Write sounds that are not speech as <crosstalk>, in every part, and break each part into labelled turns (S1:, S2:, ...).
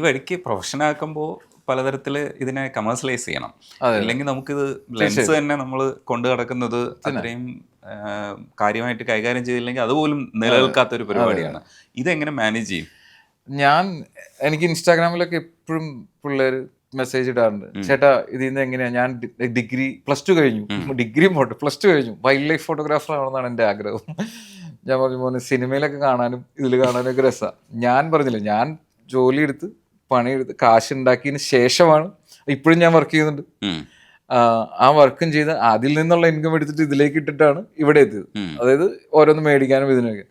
S1: വഴിക്ക് പ്രൊഫഷണൽ ആക്കുമ്പോൾ പലതരത്തിൽ ഇതിനെ കമേഴ്സ്യലൈസ് ചെയ്യണം. അല്ലെങ്കിൽ നമുക്കിത് ലെൻസ് തന്നെ നമ്മൾ കൊണ്ടു നടക്കുന്നത് അത്രയും കാര്യമായിട്ട് കൈകാര്യം ചെയ്തില്ലെങ്കിൽ അതുപോലും നിലനിൽക്കാത്ത ഒരു പരിപാടിയാണ്. ഇതെങ്ങനെ മാനേജ് ചെയ്യും?
S2: ഞാൻ എനിക്ക് ഇൻസ്റ്റാഗ്രാമിലൊക്കെ എപ്പോഴും പിള്ളേർ മെസ്സേജ് ഇടാറുണ്ട്. ചേട്ടാ ഇതിൽ നിന്ന് എങ്ങനെയാ? ഞാൻ ഡിഗ്രി പ്ലസ് ടു കഴിഞ്ഞു. ഡിഗ്രി പോട്ടെ പ്ലസ് ടു കഴിഞ്ഞു. വൈൽഡ് ലൈഫ് ഫോട്ടോഗ്രാഫർ ആണെന്നാണ് എന്റെ ആഗ്രഹം. ഞാൻ പറഞ്ഞു മോനെ സിനിമയിലൊക്കെ കാണാനും ഇതിൽ കാണാനും ഒക്കെ രസമാണ് ഞാൻ പറഞ്ഞില്ല ഞാൻ ജോലി എടുത്ത് പണിയെടുത്ത് കാശ് ഉണ്ടാക്കിയതിന് ശേഷമാണ് ഇപ്പോഴും ഞാൻ വർക്ക് ചെയ്യുന്നുണ്ട്. ആ, വർക്കും ചെയ്ത് അതിൽ നിന്നുള്ള ഇൻകം എടുത്തിട്ട് ഇതിലേക്ക് ഇട്ടിട്ടാണ് ഇവിടെ എത്തിയത്. അതായത് ഓരോന്ന് മേടിക്കാനും ഇതിനൊക്കെ.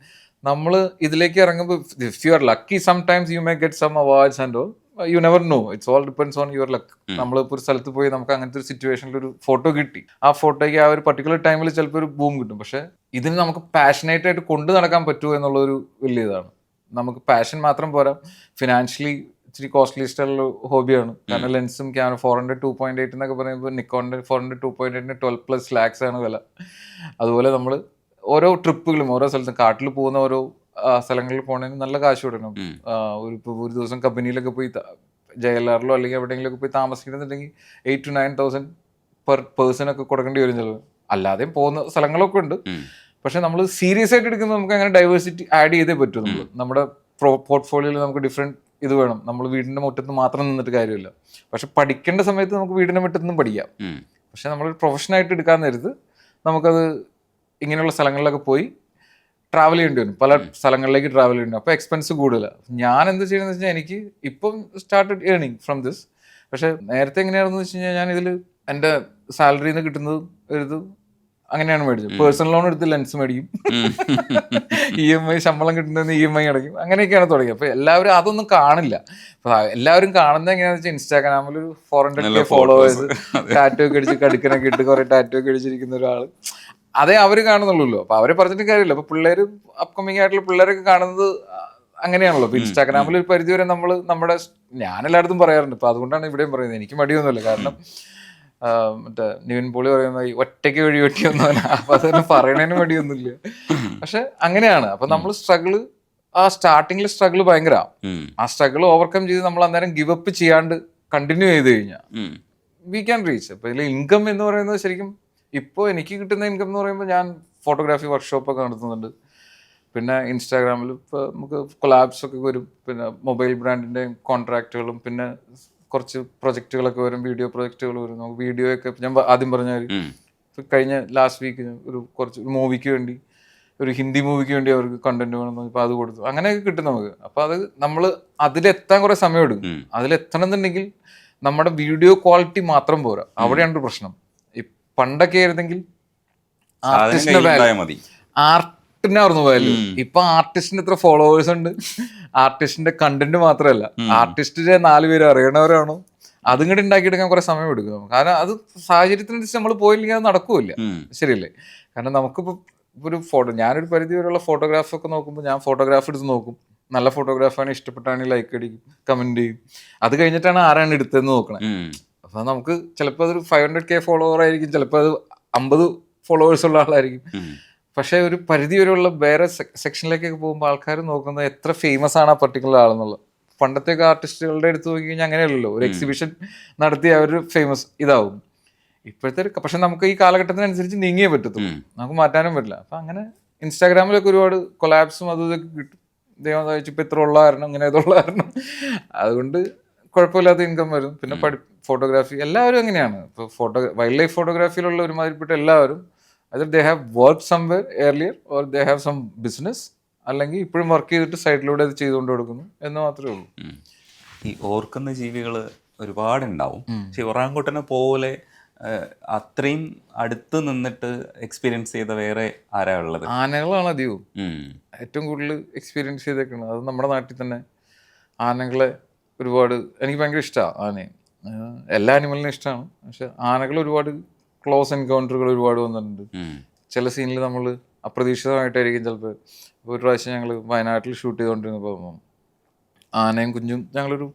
S2: നമ്മൾ ഇതിലേക്ക് ഇറങ്ങുമ്പോൾ if you are lucky sometimes you may get some awards and all you never know it's all depends on your luck നമ്മളിപ്പോൾ ഒരു സ്ഥലത്ത് പോയി നമുക്ക് അങ്ങനത്തെ ഒരു സിറ്റുവേഷനിൽ ഒരു ഫോട്ടോ കിട്ടി. ആ ഫോട്ടോയ്ക്ക് ആ ഒരു പർട്ടിക്കുലർ ടൈമിൽ ചിലപ്പോൾ ഒരു ബൂം കിട്ടും. പക്ഷേ ഇതിന് നമുക്ക് പാഷനേറ്റ് ആയിട്ട് കൊണ്ടു നടക്കാൻ പറ്റുമോ എന്നുള്ളൊരു വലിയ ഇതാണ്. നമുക്ക് പാഷൻ മാത്രം പോരാ. ഫിനാൻഷ്യലി ഇച്ചിരി കോസ്റ്റ്ലി ഇഷ്ടമുള്ള ഹോബിയാണ് കാരണം ലെൻസും camera four hundred two point eight എന്നൊക്കെ പറയുമ്പോൾ നിക്കോണിന്റെ ഫോർ ഹൺഡ്രഡ് ടു പോയിന്റ് എയ്റ്റിന് ട്വൽവ് പ്ലസ് ലാക്സ് ആണ് വില. അതുപോലെ നമ്മൾ ഓരോ ട്രിപ്പുകളും ഓരോ സ്ഥലത്തും കാട്ടിൽ പോകുന്ന ഓരോ സ്ഥലങ്ങളിൽ പോകണതിന് നല്ല കാശ് കൊടുക്കണം. ഒരു ഇപ്പോൾ ഒരു ദിവസം കമ്പനിയിലൊക്കെ പോയി ജയലാറിലോ അല്ലെങ്കിൽ എവിടെയെങ്കിലുമൊക്കെ പോയി താമസിക്കണമെന്നുണ്ടെങ്കിൽ eight to nine thousand per person ഒക്കെ കൊടുക്കേണ്ടി വരും ചിലവ് അല്ലാതെയും പോകുന്ന സ്ഥലങ്ങളൊക്കെ ഉണ്ട്. പക്ഷെ നമ്മൾ സീരിയസ് ആയിട്ട് എടുക്കുന്നത് നമുക്ക് അങ്ങനെ ഡൈവേഴ്സിറ്റി ആഡ് ചെയ്തേ പറ്റൂ നമ്മൾ നമ്മുടെ പോർട്ട്ഫോളിയോയിൽ നമുക്ക് ഡിഫറെന്റ് ഇത് വേണം. നമ്മൾ വീടിന്റെ മുറ്റത്ത് മാത്രം നിന്നിട്ട് കാര്യമില്ല. പക്ഷെ പഠിക്കേണ്ട സമയത്ത് നമുക്ക് വീടിന്റെ മുറ്റത്ത് നിന്നും പഠിക്കാം. പക്ഷെ നമ്മൾ പ്രൊഫഷനായിട്ട് എടുക്കാൻ നേരത്ത് നമുക്കത് ഇങ്ങനെയുള്ള സ്ഥലങ്ങളിലൊക്കെ പോയി ട്രാവൽ ചെയ്യേണ്ടി വരും. പല സ്ഥലങ്ങളിലേക്ക് ട്രാവൽ ചെയ്യേണ്ടി വരും. അപ്പോൾ എക്സ്പെൻസ് കൂടുതലാണ് ഞാൻ എന്ത് ചെയ്യണമെന്ന് വെച്ചാൽ എനിക്ക് ഇപ്പം സ്റ്റാർട്ടഡ് ഏണിങ് ഫ്രം ദിസ് പക്ഷെ നേരത്തെ എങ്ങനെയാണെന്ന് വെച്ച് കഴിഞ്ഞാൽ ഞാൻ ഇതിൽ എന്റെ സാലറിയിൽ നിന്ന് കിട്ടുന്നത് ഒരു അങ്ങനെയാണ് മേടിച്ചത്. പേഴ്സണൽ ലോൺ എടുത്ത് ലെൻസ് മേടിക്കും. ഇ എം ഐ ശമ്പളം കിട്ടുന്നതിന് ഇ എം ഐ അടയ്ക്കും. അങ്ങനെയൊക്കെയാണ് തുടങ്ങിയത്. അപ്പോൾ എല്ലാവരും അതൊന്നും കാണില്ല. എല്ലാവരും കാണുന്നത് എങ്ങനെയാണെന്ന് വെച്ചാൽ ഇൻസ്റ്റാഗ്രാമിൽ ഒരു four hundred K followers tattoo ഒക്കെ അടിച്ച് കടുക്കനൊക്കെ ഇട്ട് കുറെ ടാറ്റു ഒക്കെ അടിച്ചിരിക്കുന്ന ഒരാൾ അതേ അവർ കാണുന്നുള്ളൂ അപ്പൊ അവരെ പറഞ്ഞിട്ട് കാര്യമില്ല. അപ്പൊ പിള്ളേര് അപ്കമിങ് ആയിട്ടുള്ള പിള്ളേരൊക്കെ കാണുന്നത് അങ്ങനെയാണല്ലോ. ഇപ്പൊ ഇൻസ്റ്റാഗ്രാമിൽ ഒരു പരിധി വരെ നമ്മൾ നമ്മുടെ ഞാൻ എല്ലായിടത്തും പറയാറുണ്ട്. ഇപ്പൊ അതുകൊണ്ടാണ് ഇവിടെയും പറയുന്നത്. എനിക്ക് മടിയൊന്നുമില്ല. കാരണം മറ്റേ നിവിൻ പോളി പറയുന്ന ഈ ഒറ്റയ്ക്ക് വഴി വെട്ടിയൊന്നുമല്ല അപ്പൊ അതൊന്നും പറയണതിന് വേണ്ടിയൊന്നുമില്ല പക്ഷെ അങ്ങനെയാണ്. അപ്പൊ നമ്മൾ സ്ട്രഗിൾ ആ സ്റ്റാർട്ടിങ്ങിൽ സ്ട്രഗിൾ ഭയങ്കര. ആ സ്ട്രഗിൾ ഓവർകം ചെയ്ത് നമ്മൾ അന്നേരം ഗിവ് അപ്പ് ചെയ്യാണ്ട് കണ്ടിന്യൂ ചെയ്ത് കഴിഞ്ഞാൽ. വി ക്യാൻ റീച്ച് അപ്പൊ ഇതിൽ ഇൻകം എന്ന് പറയുന്നത് ശരിക്കും ഇപ്പോൾ എനിക്ക് കിട്ടുന്ന ഇൻകം എന്ന് പറയുമ്പോൾ ഞാൻ ഫോട്ടോഗ്രാഫി വർക്ക്ഷോപ്പ് ഒക്കെ നടത്തുന്നുണ്ട്. പിന്നെ ഇൻസ്റ്റാഗ്രാമിൽ ഇപ്പോൾ നമുക്ക് കൊലാബ്സ് ഒക്കെ വരും. പിന്നെ മൊബൈൽ ബ്രാൻഡിന്റെ കോൺട്രാക്റ്റുകളും പിന്നെ കുറച്ച് പ്രൊജക്റ്റുകളൊക്കെ വരും വീഡിയോ പ്രൊജക്റ്റുകൾ വരും. നമുക്ക് വീഡിയോ ഒക്കെ ഞാൻ ആദ്യം പറഞ്ഞ കഴിഞ്ഞ ലാസ്റ്റ് വീക്ക് ഒരു കുറച്ച് മൂവിക്ക് വേണ്ടി ഒരു ഹിന്ദി മൂവിക്ക് വേണ്ടി അവർക്ക് കണ്ടന്റ് വേണം ഇപ്പൊ അത് കൊടുത്തു. അങ്ങനെയൊക്കെ കിട്ടും നമുക്ക്. അപ്പൊ അത് നമ്മൾ അതിലെത്താൻ കുറെ സമയം എടുക്കും. അതിലെത്തണം എന്നുണ്ടെങ്കിൽ നമ്മുടെ വീഡിയോ ക്വാളിറ്റി മാത്രം പോരാ. അവിടെയാണ് ഒരു പ്രശ്നം. ഈ പണ്ടൊക്കെ ആയിരുന്നെങ്കിൽ
S1: മതി.
S2: ആർട്ടിനായിരുന്നു വാല്യൂ ഇപ്പൊ ആർട്ടിസ്റ്റിന് എത്ര ഫോളോവേഴ്സ് ഉണ്ട്. ആർട്ടിസ്റ്റിന്റെ കണ്ടന്റ് മാത്രമല്ല. ആർട്ടിസ്റ്റിന്റെ നാല് പേര് അറിയണവരാണോ? അതും കൂടി ഉണ്ടാക്കിയെടുക്കാൻ കുറെ സമയം എടുക്കും. നമുക്ക്. കാരണം അത് സാഹചര്യത്തിനനുസരിച്ച് നമ്മൾ പോയില്ലെങ്കിൽ അത് നടക്കൂല ശരിയല്ലേ? കാരണം നമുക്കിപ്പോൾ ഒരു ഫോട്ടോ ഞാനൊരു പരിധി വരെയുള്ള ഫോട്ടോഗ്രാഫ് ഒക്കെ നോക്കുമ്പോൾ ഞാൻ ഫോട്ടോഗ്രാഫ് എടുത്ത് നോക്കും. നല്ല ഫോട്ടോഗ്രാഫാണ് ഇഷ്ടപ്പെട്ടാണെങ്കിൽ ലൈക്ക് അടിക്കും കമന്റ് ചെയ്യും. അത് കഴിഞ്ഞിട്ടാണ് ആരാണ് എടുത്തതെന്ന് നോക്കണേ. അപ്പൊ നമുക്ക് ചിലപ്പോൾ അതൊരു ഫൈവ് ഹൺഡ്രഡ് കെ ഫോളോവർ ആയിരിക്കും ചിലപ്പോൾ അത് അമ്പത് ഫോളോവേഴ്സ് ഉള്ള ആളായിരിക്കും. പക്ഷേ ഒരു പരിധി വരെയുള്ള വേറെ സെക്ഷനിലേക്കൊക്കെ പോകുമ്പോൾ ആൾക്കാർ നോക്കുന്നത് എത്ര ഫേമസ് ആണ് ആ പർട്ടിക്കുലർ ആളെന്നുള്ളത് പണ്ടത്തെ ആർട്ടിസ്റ്റുകളുടെ അടുത്ത് നോക്കി കഴിഞ്ഞാൽ അങ്ങനെയല്ലല്ലോ. ഒരു എക്സിബിഷൻ നടത്തി അവർ ഫേമസ് ഇതാവും. ഇപ്പോഴത്തെ ഒരു പക്ഷെ നമുക്ക് ഈ കാലഘട്ടത്തിനനുസരിച്ച് നീങ്ങിയേ പറ്റത്തുള്ളൂ. നമുക്ക് മാറ്റാനും പറ്റില്ല. അപ്പം അങ്ങനെ ഇൻസ്റ്റാഗ്രാമിലൊക്കെ ഒരുപാട് കൊലാബ്സും അതും ഇതൊക്കെ കിട്ടും. ദൈവം സഹായിച്ച് ഇപ്പം ഇത്ര ഉള്ള കാരണം ഇങ്ങനെ ഇതുള്ള കാരണം. അതുകൊണ്ട് കുഴപ്പമില്ലാത്ത ഇൻകം വരും. പിന്നെ പഠി ഫോട്ടോഗ്രാഫി എല്ലാവരും അങ്ങനെയാണ്. ഇപ്പോൾ ഫോട്ടോ വൈൽഡ് ലൈഫ് ഫോട്ടോഗ്രാഫിയിലുള്ള ഒരുമാതിരിപ്പെട്ട എല്ലാവരും അത് they have work somewhere earlier or they have some business അല്ലെങ്കിൽ ഇപ്പോഴും വർക്ക് ചെയ്തിട്ട് സൈഡിലൂടെ അത് ചെയ്തുകൊണ്ട് കൊടുക്കുന്നു എന്ന് മാത്രമേ ഉള്ളൂ.
S1: ഈ ഓർക്കുന്ന ജീവികൾ ഒരുപാടുണ്ടാവും. പക്ഷെ ഒറാങ്കുട്ടനെ പോലെ അത്രയും അടുത്ത് നിന്നിട്ട് എക്സ്പീരിയൻസ് ചെയ്ത വേറെ ആരാ ഉള്ളത്?
S2: ആനകളാണ് അധികവും. ഏറ്റവും കൂടുതൽ എക്സ്പീരിയൻസ് ചെയ്തേക്കുന്നത് അത് നമ്മുടെ നാട്ടിൽ തന്നെ ആനകളെ ഒരുപാട് എനിക്ക് ഭയങ്കര ഇഷ്ടമാണ് ആനയെ. എല്ലാ ആനിമലിനും ഇഷ്ടമാണ് പക്ഷെ ആനകൾ ഒരുപാട് ക്ലോസ് എൻകൗണ്ടറുകൾ ഒരുപാട് വന്നിട്ടുണ്ട്. ചില സീനിൽ നമ്മൾ അപ്രതീക്ഷിതമായിട്ടായിരിക്കും ചിലപ്പോൾ. ഒരു പ്രാവശ്യം ഞങ്ങൾ വയനാട്ടിൽ ഷൂട്ട് ചെയ്തുകൊണ്ടിരുന്നപ്പോൾ ആനയും കുഞ്ഞും ഞങ്ങളൊരു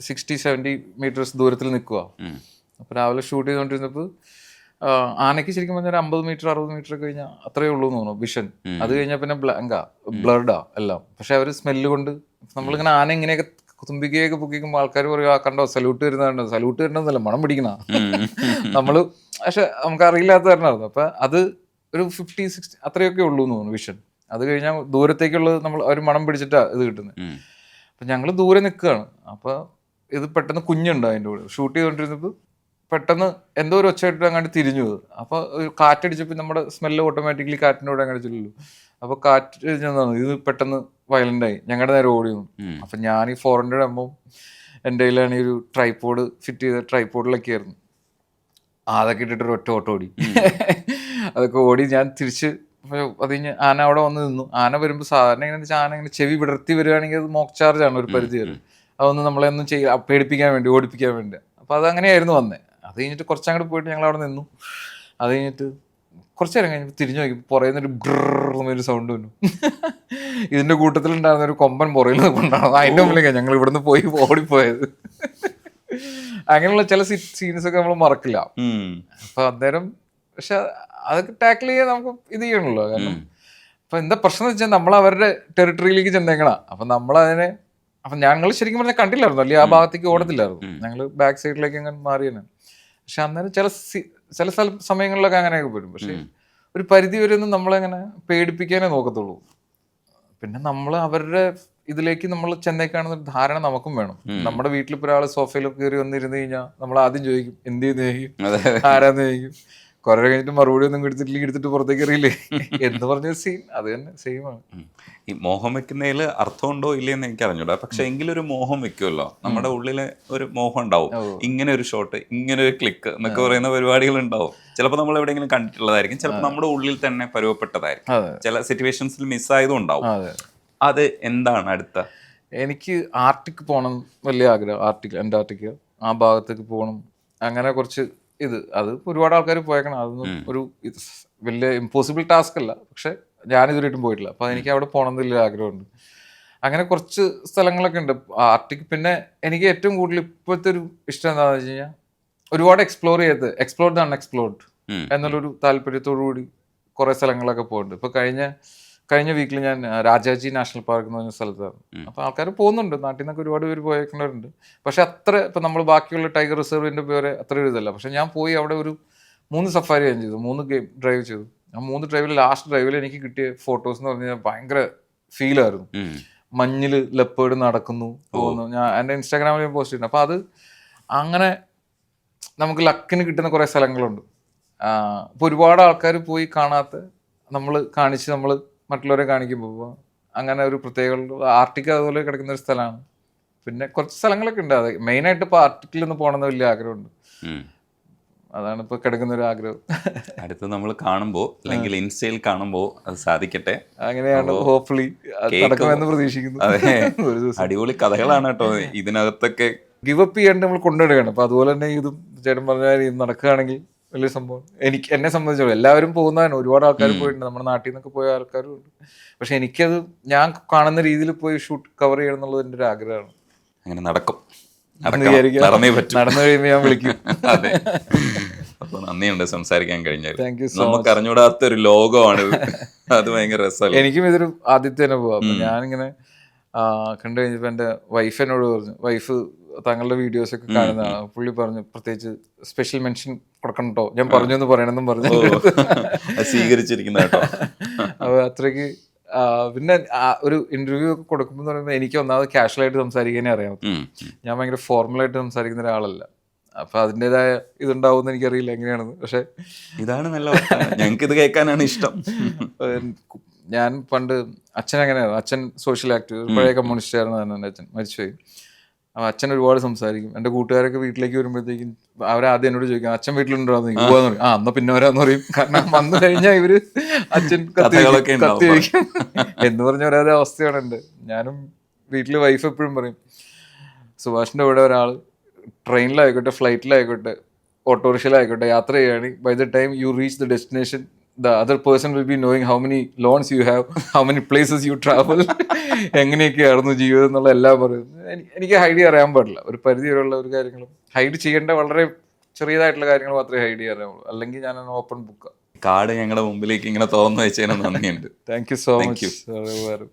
S2: സിക്സ്റ്റി സെവന്റി മീറ്റേഴ്സ് ദൂരത്തിൽ നിൽക്കുക
S1: അപ്പം
S2: അപ്പോൾ രാവിലെ ഷൂട്ട് ചെയ്തുകൊണ്ടിരുന്നപ്പോൾ ആനയ്ക്ക് ശരിക്കും പറഞ്ഞാൽ ഒരു അമ്പത് മീറ്റർ അറുപത് മീറ്റർ ഒക്കെ കഴിഞ്ഞാൽ അത്രയേ ഉള്ളൂ എന്ന് തോന്നുന്നു. വിഷൻ. അത് കഴിഞ്ഞാൽ പിന്നെ ബ്ലാങ്കാ ബ്ലർഡാ എല്ലാം. പക്ഷെ അവർ സ്മെല്ല് കൊണ്ട് നമ്മളിങ്ങനെ ആന ഇങ്ങനെയൊക്കെ തുമ്പിക്കയൊക്കെ പൊക്കിക്കുമ്പോൾ ആൾക്കാർ പറയും ആ കണ്ടോ സല്യൂട്ട് വരുന്നതുണ്ടോ സല്യൂട്ട് വരുന്നതല്ല മണം പിടിക്കണ. <laughs> നമ്മൾ പക്ഷെ നമുക്ക് അറിയില്ലാത്ത തരണമായിരുന്നു അപ്പൊ അത് ഒരു ഫിഫ്റ്റി സിക്സ്റ്റി അത്രയൊക്കെ ഉള്ളൂ എന്ന് തോന്നുന്നു വിഷൻ അത് കഴിഞ്ഞാൽ ദൂരത്തേക്കുള്ളത് നമ്മൾ ഒരു മണം പിടിച്ചിട്ടാ ഇത് കിട്ടുന്നത്
S1: അപ്പം
S2: അപ്പൊ ഞങ്ങൾ ദൂരെ നിൽക്കുകയാണ് അപ്പോൾ ഇത് പെട്ടെന്ന് കുഞ്ഞുണ്ട് അതിന്റെ കൂടെ. ഷൂട്ട് ചെയ്തുകൊണ്ടിരുന്നപ്പോൾ പെട്ടെന്ന് എന്തോ ഒരു ഒച്ചയായിട്ട് അങ്ങോട്ട് തിരിഞ്ഞു പോയി. അപ്പൊ ഒരു കാറ്റടിച്ചപ്പോൾ നമ്മുടെ സ്മെല്ല് ഓട്ടോമാറ്റിക്കലി കാറ്റിന്റെ കൂടെ അങ്ങനെ ചെല്ലുള്ളൂ. അപ്പൊ കാറ്റ് ചെന്നതാണ് ഇത് പെട്ടെന്ന് വയലന്റ് ആയി. ഞങ്ങളുടെ നേരെ ഓടി വന്നു. അപ്പം ഞാൻ ഈ ഫോർ ഹൺഡ്രഡ് ആകുമ്പോൾ എന്റെ കയ്യിലാണ് ഈ ഒരു ട്രൈപോഡ് ഫിറ്റ് ചെയ്ത ട്രൈപോഡിലൊക്കെ ആയിരുന്നു അതൊക്കെ ഇട്ടിട്ട് ഒരു ഒറ്റ ഓട്ടം ഓടി. അതൊക്കെ ഓടി. ഞാൻ തിരിച്ച് അത് കഴിഞ്ഞ് ആന അവിടെ വന്ന് നിന്നു. ആന വരുമ്പോൾ സാധാരണ എങ്ങനെ വെച്ചാൽ ആന ഇങ്ങനെ ചെവി വിടർത്തി വരികയാണെങ്കിൽ അത് മോക്ക് ചാർജ് ആണ് ഒരു പരിധി വരെ അതൊന്നും നമ്മളെ ഒന്നും ചെയ്യാ പേടിപ്പിക്കാൻ വേണ്ടി ഓടിപ്പിക്കാൻ വേണ്ടി. അപ്പൊ അത് അങ്ങനെയായിരുന്നു വന്നേ. അത് കഴിഞ്ഞിട്ട് കുറച്ചങ്ങോട്ട് പോയിട്ട് ഞങ്ങൾ അവിടെ നിന്നു. അത് കഴിഞ്ഞിട്ട് കുറച്ച് നേരം കഴിഞ്ഞപ്പോൾ തിരിഞ്ഞു നോക്കി പുറയുന്നൊരു ബ്രർ സൗണ്ട് വന്നു. ഇതിന്റെ കൂട്ടത്തിലുണ്ടായിരുന്ന ഒരു കൊമ്പൻ പുറയിൽ കൊണ്ടാണ് അതിന്റെ മുമ്പിലേക്കാണ് ഞങ്ങൾ ഇവിടുന്ന് പോയി ഓടിപ്പോയത്. അങ്ങനെയുള്ള ചില സീൻസ് ഒക്കെ നമ്മൾ മറക്കില്ല. അപ്പൊ അന്നേരം പക്ഷെ അതൊക്കെ ടാക്കിൾ ചെയ്യാൻ നമുക്ക് ഇത് ചെയ്യണല്ലോ. കാരണം. അപ്പൊ എന്താ പ്രശ്നം എന്ന് വെച്ചാൽ നമ്മൾ അവരുടെ ടെറിട്ടറിയിലേക്ക് ചെന്നേക്കണ. അപ്പൊ നമ്മൾ അതിനെ അപ്പൊ ഞങ്ങൾ ശരിക്കും പറഞ്ഞാൽ കണ്ടില്ലായിരുന്നു. അല്ലെങ്കിൽ ആ ഭാഗത്തേക്ക് ഓടത്തില്ലായിരുന്നു. ഞങ്ങൾ ബാക്ക് സൈഡിലേക്ക് അങ്ങനെ മാറിയാണ് പക്ഷെ അന്നേരം ചില ചില സ്ഥല സമയങ്ങളിലൊക്കെ അങ്ങനെയൊക്കെ വരും. പക്ഷെ ഒരു പരിധി വരെ ഒന്നും നമ്മളങ്ങനെ പേടിപ്പിക്കാനേ നോക്കത്തുള്ളൂ. പിന്നെ നമ്മൾ അവരുടെ ഇതിലേക്ക് നമ്മൾ ചെന്നൈക്കാണെന്ന ധാരണ നമുക്കും വേണം. നമ്മുടെ വീട്ടിൽ ഇപ്പോൾ ഒരാൾ സോഫയിലൊക്കെ കയറി വന്നിരുന്ന് കഴിഞ്ഞാൽ നമ്മൾ ആദ്യം ചോദിക്കും എന്ത് ചെയ്യുന്ന? ചോദിക്കും ആരാന്ന് ചോദിക്കും. കുറെ കഴിഞ്ഞിട്ട് മറുപടി ഒന്നും എടുത്തിട്ടില്ലെങ്കിൽ എടുത്തിട്ട് പുറത്തേക്ക് അറിയില്ലേ എന്ന് പറഞ്ഞ സീൻ അത് തന്നെ സെയിം ആണ്.
S1: ഈ മോഹം വെക്കുന്നതിൽ അർത്ഥമുണ്ടോ ഇല്ലയെന്ന് എനിക്ക് അറിഞ്ഞൂടാ പക്ഷെ എങ്കിലും ഒരു മോഹം വെക്കുമല്ലോ നമ്മുടെ ഉള്ളിലെ ഒരു മോഹം ഉണ്ടാവും. ഇങ്ങനെ ഒരു ഷോട്ട് ഇങ്ങനെ ഒരു ക്ലിക്ക് എന്നൊക്കെ പറയുന്ന പരിപാടികൾ ഉണ്ടാവും. ചിലപ്പോൾ നമ്മൾ എവിടെയെങ്കിലും കണ്ടിട്ടുള്ളതായിരിക്കും. ചിലപ്പോൾ നമ്മുടെ ഉള്ളിൽ തന്നെ പരുവപ്പെട്ടതായിരിക്കും. ചില സിറ്റുവേഷൻസിൽ മിസ്സായതും ഉണ്ടാവും.
S2: അതെ.
S1: എന്താണ് അടുത്ത?
S2: എനിക്ക് ആർട്ടിക് പോകണം വലിയ ആഗ്രഹം. ആർട്ടിക് അന്റാർട്ടിക്ക ആ ഭാഗത്തേക്ക് പോകണം അങ്ങനെ കുറച്ച് ഇത്. അത് ഒരുപാട് ആൾക്കാർ പോയേക്കണം. അതൊന്നും ഒരു വലിയ ഇമ്പോസിബിൾ ടാസ്ക് അല്ല. പക്ഷെ ഞാൻ ഇതുവരെയായിട്ടും പോയിട്ടില്ല. അപ്പൊ എനിക്ക് അവിടെ പോകണം എന്ന് വലിയ ആഗ്രഹമുണ്ട്. അങ്ങനെ കുറച്ച് സ്ഥലങ്ങളൊക്കെ ഉണ്ട്. ആർട്ടിക് പിന്നെ എനിക്ക് ഏറ്റവും കൂടുതൽ ഇപ്പോഴത്തെ ഒരു ഇഷ്ടം എന്താണെന്ന് വെച്ച് കഴിഞ്ഞാൽ ഒരുപാട് എക്സ്പ്ലോർ ചെയ്ത് എക്സ്പ്ലോർഡ് ദ അൺഎക്സ്പ്ലോർഡ്. എന്നുള്ളൊരു താല്പര്യത്തോടു കൂടി കുറേ സ്ഥലങ്ങളൊക്കെ പോകുന്നുണ്ട് ഇപ്പൊ കഴിഞ്ഞ കഴിഞ്ഞ വീക്കിൽ ഞാൻ രാജാജി നാഷണൽ പാർക്ക് എന്ന് പറഞ്ഞ സ്ഥലത്താണ് അപ്പൊ ആൾക്കാർ പോകുന്നുണ്ട്. നാട്ടിൽ നിന്നൊക്കെ ഒരുപാട് പേര് പോയേക്കുന്നവരുണ്ട്. പക്ഷെ അത്ര ഇപ്പൊ നമ്മൾ ബാക്കിയുള്ള ടൈഗർ റിസർവിന്റെ പേരെ അത്ര ഒരു ഇതല്ല പക്ഷെ ഞാൻ പോയി അവിടെ ഒരു മൂന്ന് സഫാരി ഞാൻ ചെയ്തു മൂന്ന് ഗെയിം ഡ്രൈവ് ചെയ്തു. ആ മൂന്ന് ഡ്രൈവിൽ ലാസ്റ്റ് ഡ്രൈവിൽ എനിക്ക് കിട്ടിയ ഫോട്ടോസ് എന്ന് പറഞ്ഞാൽ ഭയങ്കര ഫീലായിരുന്നു മഞ്ഞിൽ ലെപ്പേർഡ് നടക്കുന്നു പോകുന്നു ഞാൻ എന്റെ ഇൻസ്റ്റാഗ്രാമിൽ ഞാൻ പോസ്റ്റ് ചെയ്യുന്നു അപ്പോൾ അത് അങ്ങനെ നമുക്ക് ലക്കിന് കിട്ടുന്ന കുറേ സ്ഥലങ്ങളുണ്ട്. ഇപ്പോൾ ഒരുപാട് ആൾക്കാർ പോയി കാണാത്ത നമ്മൾ കാണിച്ച് നമ്മൾ മറ്റുള്ളവരെ കാണിക്കുമ്പോൾ അങ്ങനെ ഒരു പ്രത്യേക ആർട്ടിക് അതുപോലെ കിടക്കുന്ന ഒരു സ്ഥലമാണ്. പിന്നെ കുറച്ച് സ്ഥലങ്ങളൊക്കെ ഉണ്ട്. അത് മെയിനായിട്ട് ഇപ്പോൾ ആർട്ടിക്കിൽ ഒന്ന് പോകണമെന്ന് വലിയ ആഗ്രഹമുണ്ട്. അതാണ് ഇപ്പോൾ കിടക്കുന്ന ഒരു ആഗ്രഹം.
S1: അടുത്ത് നമ്മൾ കാണുമ്പോൾ അല്ലെങ്കിൽ ഇൻസ്റ്റയിൽ കാണുമ്പോൾ അത് സാധിക്കട്ടെ.
S2: അങ്ങനെയാണ് ഹോപ്പ്ഫുള്ളി നടക്കുമെന്ന് പ്രതീക്ഷിക്കുന്നു.
S1: അതെ. <laughs>
S2: ഒരു ദിവസം.
S1: അടിപൊളി കഥകളാണ് കേട്ടോ. <laughs> ഇതിനകത്തൊക്കെ
S2: ഗിവപ്പ് ചെയ്യാണ്ട് നമ്മൾ കൊണ്ടുവരികയാണ്. അപ്പോൾ അതുപോലെ തന്നെ ഇതും ചേട്ടൻ പറഞ്ഞാൽ ഇത് നടക്കുകയാണെങ്കിൽ വലിയ സംഭവം. എനിക്ക് എന്നെ സംബന്ധിച്ചോളം എല്ലാവരും പോകുന്നതാണ്. ഒരുപാട് ആൾക്കാർ പോയിട്ടുണ്ട്. നമ്മുടെ നാട്ടിൽ നിന്നൊക്കെ പോയ ആൾക്കാരും ഉണ്ട്. പക്ഷെ എനിക്കത് ഞാൻ കാണുന്ന രീതിയിൽ പോയി ഷൂട്ട് കവർ ചെയ്യണം എന്നുള്ളത് എന്റെ ഒരു ആഗ്രഹമാണ്.
S1: അങ്ങനെ നടക്കും. നടന്നു
S2: കഴിയുമ്പോൾ ഞാൻ വിളിക്കും. <laughs>
S1: അതെ. അപ്പൊ നന്ദിയുണ്ട് സംസാരിക്കാൻ
S2: സോ
S1: നമുക്ക് അറിഞ്ഞൂടാത്ത ഒരു ലോകമാണ്. <laughs> അത് ഭയങ്കര രസമല്ല?
S2: എനിക്കും ഇതൊരു ആദ്യത്തെ അനുഭവം. അപ്പൊ ഞാനിങ്ങനെ ആ, കണ്ടു കഴിഞ്ഞപ്പോൾ എന്റെ വൈഫ് എന്നോട് പറഞ്ഞു. വൈഫ് താങ്കളുടെ വീഡിയോസ് ഒക്കെ കാണുന്നതാണ്. പുള്ളി പറഞ്ഞു പ്രത്യേകിച്ച് സ്പെഷ്യൽ മെൻഷൻ കൊടുക്കണം കേട്ടോ ഞാൻ പറഞ്ഞു എന്ന് പറയണമെന്നും പറഞ്ഞു.
S1: സ്വീകരിച്ചിരിക്കുന്ന കേട്ടോ.
S2: അപ്പോൾ അത്രയ്ക്ക് പിന്നെ ഒരു ഇന്റർവ്യൂ ഒക്കെ കൊടുക്കുമ്പോൾ പറയുമ്പോൾ എനിക്ക് ഒന്നാമത് ക്യാഷ്വലായിട്ട് സംസാരിക്കാനേ അറിയാം ഞാൻ ഭയങ്കര ഫോർമലായിട്ട് സംസാരിക്കുന്ന ഒരാളല്ല. അപ്പൊ അതിന്റെതായ ഇതുണ്ടാവും എനിക്കറിയില്ല എങ്ങനെയാണെന്ന്. പക്ഷെ
S1: ഇതാണ് നല്ല ഞങ്ങൾക്ക് ഇത് കേൾക്കാനാണ് ഇഷ്ടം.
S2: ഞാൻ പണ്ട് അച്ഛൻ അങ്ങനെയായിരുന്നു അച്ഛൻ സോഷ്യൽ ആക്റ്റീവ് പഴയ കമ്മ്യൂണിസ്റ്റ് ആയിരുന്നു തന്നെ എന്റെ അച്ഛൻ മരിച്ചുപോയി. അപ്പം അച്ഛൻ ഒരുപാട് സംസാരിക്കും. എന്റെ കൂട്ടുകാരൊക്കെ വീട്ടിലേക്ക് വരുമ്പോഴത്തേക്കും അവരാദ്യം എന്നോട് ചോദിക്കും അച്ഛൻ വീട്ടിലുണ്ടോ എന്ന് ചോദിക്കും. ആ എന്നാ പിന്നെ വരാന്ന് പറയും. കാരണം വന്നു കഴിഞ്ഞാൽ ഇവർ അച്ഛൻ കത്തികളൊക്കെ കത്തി. വയ്ക്കും എന്ന് പറഞ്ഞ ഒരേ അവസ്ഥയാണ് എന്റെ. ഞാനും വീട്ടിൽ വൈഫ് എപ്പോഴും പറയും സുഭാഷിന്റെ കൂടെ ഒരാൾ ട്രെയിനിലായിക്കോട്ടെ ഫ്ലൈറ്റിലായിക്കോട്ടെ ഓട്ടോറിക്ഷയിലായിക്കോട്ടെ യാത്ര ചെയ്യുകയാണെങ്കിൽ by the time you reach the destination the other person will be knowing how many loans you have how many places you travel എങ്ങനെയൊക്കെയായിരുന്നു ജീവിതം എന്നുള്ള എല്ലാം പറയും എനിക്ക് ഹൈഡ് അറിയാൻ പാടില്ല. ഒരു പരിധി വരെയുള്ള ഒരു കാര്യങ്ങളും ഹൈഡ് ചെയ്യേണ്ട വളരെ ചെറിയതായിട്ടുള്ള കാര്യങ്ങൾ മാത്രമേ ഹൈഡ് ചെയ്യാറുള്ളൂ. അല്ലെങ്കിൽ ഞാൻ ഓപ്പൺ ബുക്കാണ്
S1: കാർഡ് ഞങ്ങളുടെ മുമ്പിലേക്ക് ഇങ്ങനെ തുറന്നു വെച്ചതിന് നന്ദിയുണ്ട്.
S2: Thank you so
S1: much
S2: much